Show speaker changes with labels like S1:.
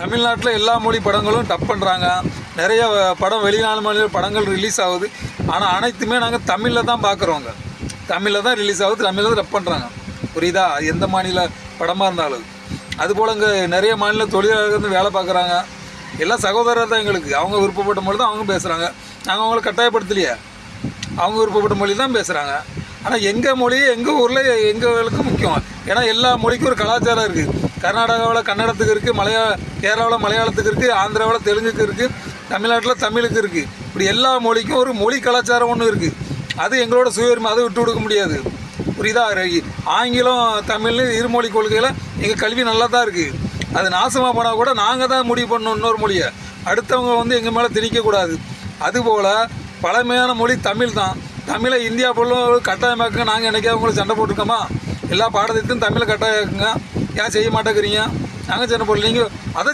S1: தமிழ்நாட்டில் எல்லா மொழி படங்களும் டப் பண்ணுறாங்க நிறைய படம் வெளிநாடு மாநில படங்கள் ரிலீஸ் ஆகுது. ஆனால் அனைத்துமே நாங்கள் தமிழில் தான் பார்க்குறோங்க தமிழில் தான் ரிலீஸ் ஆகுது தமிழில் தான் டப் பண்ணுறாங்க புரியுதா? எந்த மாநில படமாக இருந்தாலும். அதுபோல் இங்கே நிறைய மாநில தொழிலாளர்கள் வந்து வேலை பார்க்குறாங்க எல்லாம் சகோதரர் தான் எங்களுக்கு. அவங்க விருப்பப்பட்ட மொழி தான் அவங்க பேசுகிறாங்க நாங்கள் அவங்கள கட்டாயப்படுத்தலையே. அவங்க விருப்பப்பட்ட மொழி தான் பேசுகிறாங்க ஆனால் எங்கள் மொழி எங்கள் ஊரில் எங்களுக்கு முக்கியம். ஏன்னா எல்லா மொழிக்கும் ஒரு கலாச்சாரம் இருக்குது கர்நாடகாவில் கன்னடத்துக்கு இருக்குது மலையா கேரளாவில் மலையாளத்துக்கு இருக்குது ஆந்திராவில் தெலுங்குக்கு இருக்குது தமிழ்நாட்டில் தமிழுக்கு இருக்குது இப்படி எல்லா மொழிக்கும் ஒரு மொழி கலாச்சாரம் ஒன்று இருக்குது அது எங்களோட சுயரிமை அதை விட்டு கொடுக்க முடியாது. புரியுதா ஆங்கிலம் தமிழ்னு இருமொழி கொள்கையில் எங்கள் கல்வி நல்லா தான் இருக்குது அது நாசமாக போனால் கூட நாங்கள் தான் முடிவு பண்ணணும் இன்னொரு மொழியை. அடுத்தவங்க வந்து எங்கள் மேலே திணிக்கக்கூடாது அதுபோல் பழமையான மொழி தமிழ் தான் தமிழை இந்தியா பொருளும் கட்டாயமாக்க நாங்கள் என்னைக்காவது உங்களுக்கு சண்டை போட்டிருக்கோமா? எல்லா பாடத்திட்டும் தமிழை இருக்குங்க ஏன் செய்ய மாட்டேங்கிறீங்க? நாங்கள் சின்ன பொருள் நீங்கள் அதை